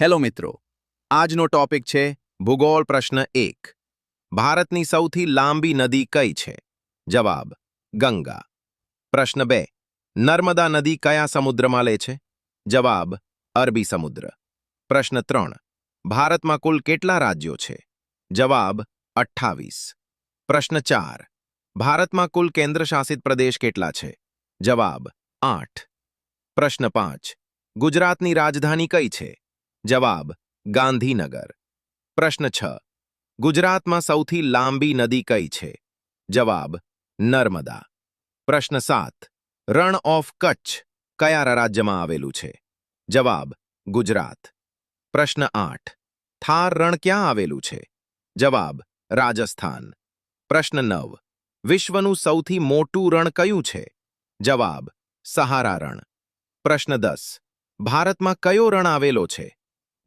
Hello મિત્રો, આજનો topic છે ભૂગોળ પ્રશ્ન એક. ભારતની સૌથી લાંબી નદી કઈ છે? જવાબ, ગંગા. પ્રશ્ન બે, નર્મદા નદી કયા સમુદ્રમાં લે છે? જવાબ, અરબી સમુદ્ર. પ્રશ્ન ત્રણ, ભારતમાં કુલ કેટલા રાજ્યો છે? જવાબ, અઠ્ઠાવીસ. પ્રશ્ન ચાર, ભારતમાં કુલ કેન્દ્રશાસિત પ્રદેશ કેટલા છે? જવાબ, આઠ. પ્રશ્ન પાંચ, ગુજરાતની રાજધાની કઈ છે? જવાબ, ગાંધીનગર. પ્રશ્ન છ, ગુજરાતમાં સૌથી લાંબી નદી કઈ છે? જવાબ, નર્મદા. પ્રશ્ન સાત, રણ ઓફ કચ્છ કયા રાજ્યમાં આવેલું છે? જવાબ, ગુજરાત. પ્રશ્ન આઠ, થાર રણ ક્યાં આવેલું છે? જવાબ, રાજસ્થાન. પ્રશ્ન નવ, વિશ્વનું સૌથી મોટું રણ કયું છે? જવાબ, સહારા રણ. પ્રશ્ન દસ, ભારતમાં કયો રણ આવેલો છે?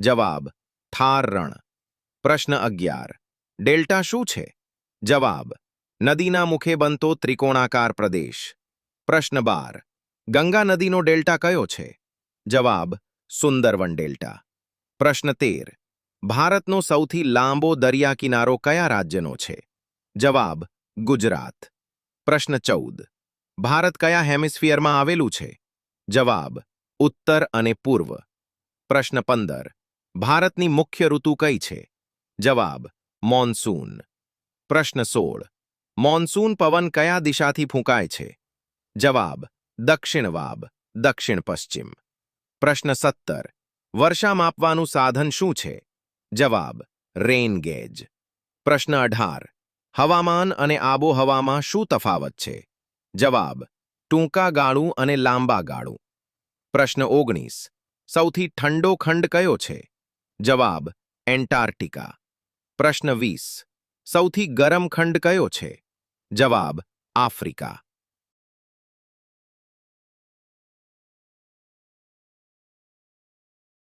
જવાબ થાર રણ પ્રશ્ન અગિયાર, ડેલ્ટા શું છે? જવાબ, નદીના મુખે બનતો ત્રિકોણાકાર પ્રદેશ. પ્રશ્ન બાર, ગંગા નદીનો ડેલ્ટા કયો છે? જવાબ, સુંદરવન ડેલ્ટા. પ્રશ્ન તેર, ભારતનો સૌથી લાંબો દરિયા કિનારો કયા રાજ્યનો છે? જવાબ, ગુજરાત. પ્રશ્ન ચૌદ, ભારત કયા હેમિસ્ફિયરમાં આવેલું છે? જવાબ, ઉત્તર અને પૂર્વ. પ્રશ્ન પંદર ભારતની મુખ્ય ઋતુ કઈ છે? જવાબ, મોન્સૂન. પ્રશ્ન સોળ, મોન્સૂન પવન કયા દિશાથી ફૂંકાય છે? જવાબ, દક્ષિણ વાબ, દક્ષિણ પશ્ચિમ. પ્રશ્ન સત્તર, વર્ષા માપવાનું સાધન શું છે? જવાબ રેન ગેજ પ્રશ્ન અઢાર, હવામાન અને આબોહવામાં શું તફાવત છે? જવાબ, ટૂંકા ગાળું અને લાંબા ગાળું. પ્રશ્ન ઓગણીસ, સૌથી ઠંડો ખંડ કયો છે? જવાબ એન્ટાર્ટિકા પ્રશ્ન વીસ સૌથી ગરમ ખંડ કયો છે? જવાબ આફ્રિકા.